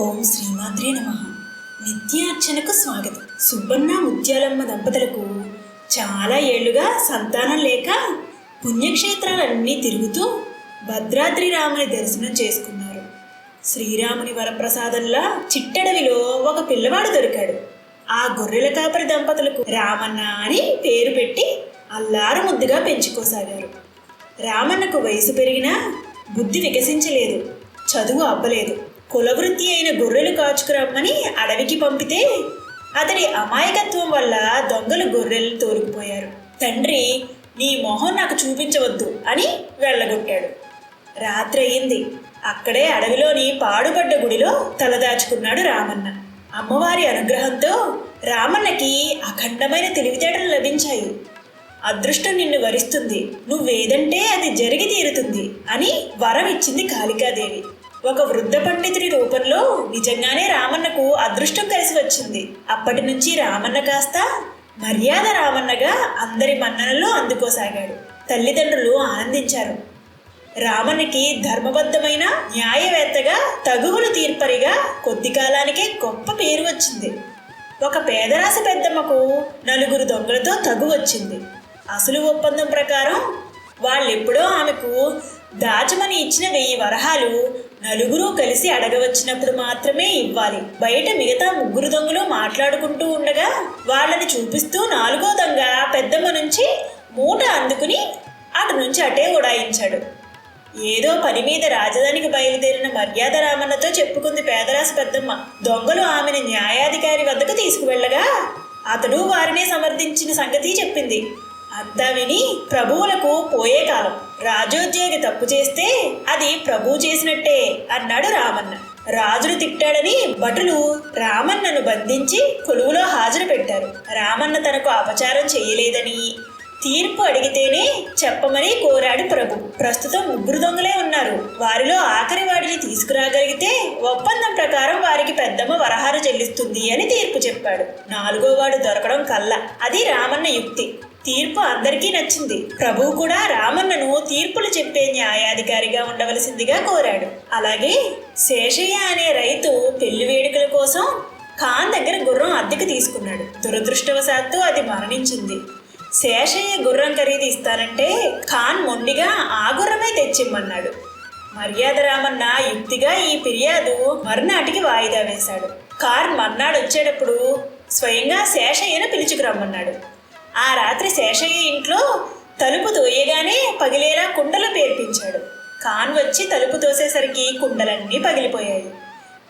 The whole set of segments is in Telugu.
ఓం శ్రీమాత్రే నమ. నిత్యార్చనకు స్వాగతం. సుబ్బన్న ముత్యాలమ్మ దంపతులకు చాలా ఏళ్ళుగా సంతానం లేక పుణ్యక్షేత్రాలన్నీ తిరుగుతూ భద్రాద్రి రాముని దర్శనం చేసుకున్నారు. శ్రీరాముని వరప్రసాదంలా చిట్టడవిలో ఒక పిల్లవాడు దొరికాడు. ఆ గొర్రెల కాపరి దంపతులకు రామన్న అని పేరు పెట్టి అల్లారు ముద్దుగా పెంచుకోసాగారు. రామన్నకు వయసు పెరిగినా బుద్ధి వికసించలేదు చదువు అబ్బలేదు. కులవృత్తి అయిన గొర్రెలు కాచుకురమ్మని అడవికి పంపితే అతడి అమాయకత్వం వల్ల దొంగలు గొర్రెలు తోలుకుపోయారు. తండ్రి నీ మొహం నాకు చూపించవద్దు అని వెళ్ళగొట్టాడు. రాత్రి అయింది. అక్కడే అడవిలోని పాడుపడ్డ గుడిలో తలదాచుకున్నాడు రామన్న. అమ్మవారి అనుగ్రహంతో రామన్నకి అఖండమైన తెలివితేటలు లభించాయి. అదృష్టం నిన్ను వరిస్తుంది. నువ్వేదంటే అది జరిగి తీరుతుంది అని వరం ఇచ్చింది కాళికాదేవి. ఒక వృద్ధ పండితుడి రూపంలో నిజంగానే రామన్నకు అదృష్టం కలిసి వచ్చింది. అప్పటి నుంచి రామన్న కాస్త మర్యాద రామన్నగా అందరి మన్ననలో అందుకోసాగాడు. తల్లిదండ్రులు ఆనందించారు. రామన్నకి ధర్మబద్ధమైన న్యాయవేత్తగా తగువులు తీర్పరిగా కొద్ది కాలానికే గొప్ప పేరు వచ్చింది. ఒక పేదరాశ పెద్దమ్మకు నలుగురు దొంగలతో తగు వచ్చింది. అసలు ఒప్పందం ప్రకారం వాళ్ళెప్పుడో ఆమెకు దాచమని ఇచ్చిన వెయ్యి వరహాలు నలుగురు కలిసి అడగవచ్చినప్పుడు మాత్రమే ఇవ్వాలి. బయట మిగతా ముగ్గురు దొంగలు మాట్లాడుకుంటూ ఉండగా వాళ్ళని చూపిస్తూ నాలుగో దొంగ పెద్దమ్మ నుంచి మూట అందుకుని అటు నుంచి అటే ఉడాయించాడు ఏదో పని మీద రాజధానికి బయలుదేరిన మర్యాద రామన్నతో చెప్పుకుంది పేదరాశి పెద్దమ్మ. దొంగలు ఆమెను న్యాయాధికారి వద్దకు తీసుకువెళ్ళగా అతడు వారినే సమర్థించిన సంగతి చెప్పింది. అంతా విని ప్రభువులకు పోయే కాలం రాజోద్యోగి తప్పు చేస్తే అది ప్రభు చేసినట్టే అన్నాడు రామన్న. రాజును తిట్టాడని భటులు రామన్నను బంధించి కొలువులో హాజరు పెట్టారు రామన్న తనకు అపచారం చేయలేదని తీర్పు అడిగితేనే చెప్పమని కోరాడు ప్రభు. ప్రస్తుతం ముగ్గురు దొంగలే ఉన్నారు. వారిలో ఆఖరి వాడిని తీసుకురాగలిగితే ఒప్పందం ప్రకారం వారికి పెద్దమ్మ వరహారు చెల్లిస్తుంది అని తీర్పు చెప్పాడు. నాలుగో వాడు దొరకడం కల్లా. అది రామన్న యుక్తి. తీర్పు అందరికీ నచ్చింది. ప్రభువు కూడా రామన్నను తీర్పులు చెప్పే న్యాయాధికారిగా ఉండవలసిందిగా కోరాడు. అలాగే శేషయ్య అనే రైతు పెళ్ళి వేడుకల కోసం ఖాన్ దగ్గర గుర్రం అద్దెకు తీసుకున్నాడు. దురదృష్టవశాత్తు అది మరణించింది. శేషయ్య గుర్రం ఖరీదు ఇస్తానంటే ఖాన్ మొండిగా ఆ గుర్రమే తెచ్చిమ్మన్నాడు. మర్యాద రామన్న యుక్తిగా ఈ ఫిర్యాదు మర్నాటికి వాయిదా వేశాడు. ఖాన్ మర్నాడు వచ్చేటప్పుడు స్వయంగా శేషయ్యను పిలుచుకురమ్మన్నాడు. ఆ రాత్రి శేషయ్య ఇంట్లో తలుపు తోయగానే పగిలేలా కుండలు పేర్పించాడు. ఖాన్ వచ్చి తలుపు తోసేసరికి కుండలన్నీ పగిలిపోయాయి.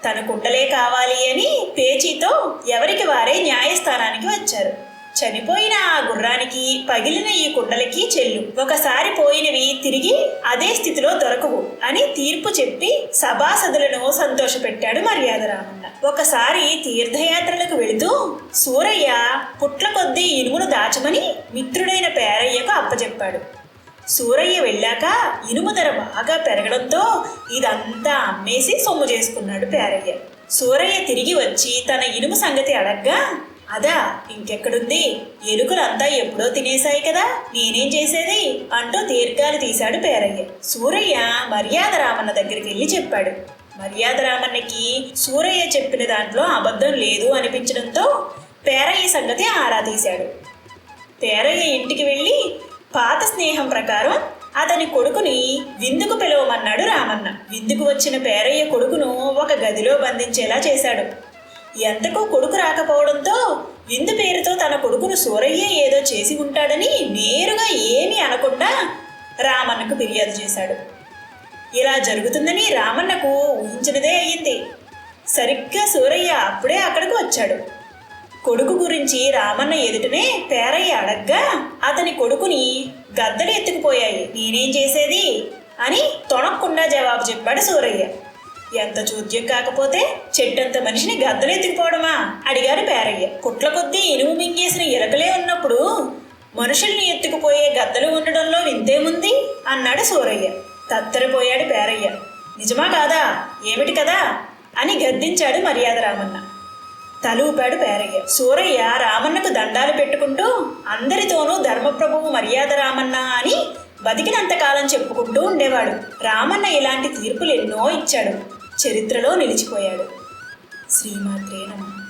తన కుండలే కావాలి అని పేచీతో ఎవరికి వారే న్యాయస్థానానికి వచ్చారు. చనిపోయిన ఆ గుర్రానికి పగిలిన ఈ కుండలకి చెల్లు. ఒకసారి పోయినవి తిరిగి అదే స్థితిలో దొరకవు అని తీర్పు చెప్పి సభాసదులను సంతోషపెట్టాడు మర్యాదరామన్. ఒకసారి తీర్థయాత్రలకు వెళుతూ సూరయ్య పుట్ల కొద్దీ ఇనుమును దాచమని మిత్రుడైన పేరయ్యకు అప్పచెప్పాడు సూరయ్య వెళ్ళాక ఇనుము ధర బాగా పెరగడంతో ఇదంతా అమ్మేసి సొమ్ము చేసుకున్నాడు పేరయ్య. సూరయ్య తిరిగి వచ్చి తన ఇనుము సంగతి అడగ్గా అదా ఇంకెక్కడుంది? ఎలుకలంతా ఎప్పుడో తినేశాయి కదా నేనేం చేసేది? అంటూ దీర్ఘాలు తీశాడు పేరయ్య. సూరయ్య మర్యాద రామన్న దగ్గరికి వెళ్ళి చెప్పాడు. మర్యాద రామన్నకి సూరయ్య చెప్పిన దాంట్లో అబద్ధం లేదు అనిపించడంతో పేరయ్య సంగతి ఆరా తీశాడు. పేరయ్య ఇంటికి వెళ్ళి పాత స్నేహం ప్రకారం అతని కొడుకుని విందుకు పిలవమన్నాడు రామన్న. విందుకు వచ్చిన పేరయ్య కొడుకును ఒక గదిలో బంధించేలా చేశాడు. ఎంతకో కొడుకు రాకపోవడంతో విందు పేరుతో తన కొడుకును సూరయ్య ఏదో చేసి ఉంటాడని నేరుగా ఏమీ అనకుండా రామన్నకు ఫిర్యాదు చేశాడు. ఇలా జరుగుతుందని రామన్నకు ఊహించినదే అయ్యింది. సరిగ్గా సూరయ్య అప్పుడే అక్కడికి వచ్చాడు. కొడుకు గురించి రామన్న ఎదుటనే పేరయ్య అడగ్గా అతని కొడుకుని గద్దలు ఎత్తుకుపోయాయి. నేనేం చేసేది? అని తొణక్కుండా జవాబు చెప్పాడు సూరయ్య. ఎంత చూద్యం కాకపోతే చెట్టంత మనిషిని గద్దలు ఎత్తుకుపోవడమా? అడిగారు పేరయ్య. కుట్ల కొద్దీ ఇనుము మింగేసిన ఎలకలే ఉన్నప్పుడు మనుషుల్ని ఎత్తుకుపోయే గద్దలు ఉండడంలో వింతేముంది అన్నాడు సూరయ్య. తత్తరిపోయాడు పేరయ్య. నిజమా కాదా? ఏమిటి కదా? అని గద్దించాడు మర్యాద రామన్న తలూపాడు పేరయ్య. సూరయ్య రామన్నకు దండాలు పెట్టుకుంటూ అందరితోనూ ధర్మప్రభువు మర్యాద రామన్న అని బతికినంతకాలం చెప్పుకుంటూ ఉండేవాడు. రామన్న ఇలాంటి తీర్పులు ఎన్నో ఇచ్చాడు. చరిత్రలో నిలిచిపోయాడు. శ్రీమాత్రే నమ్మ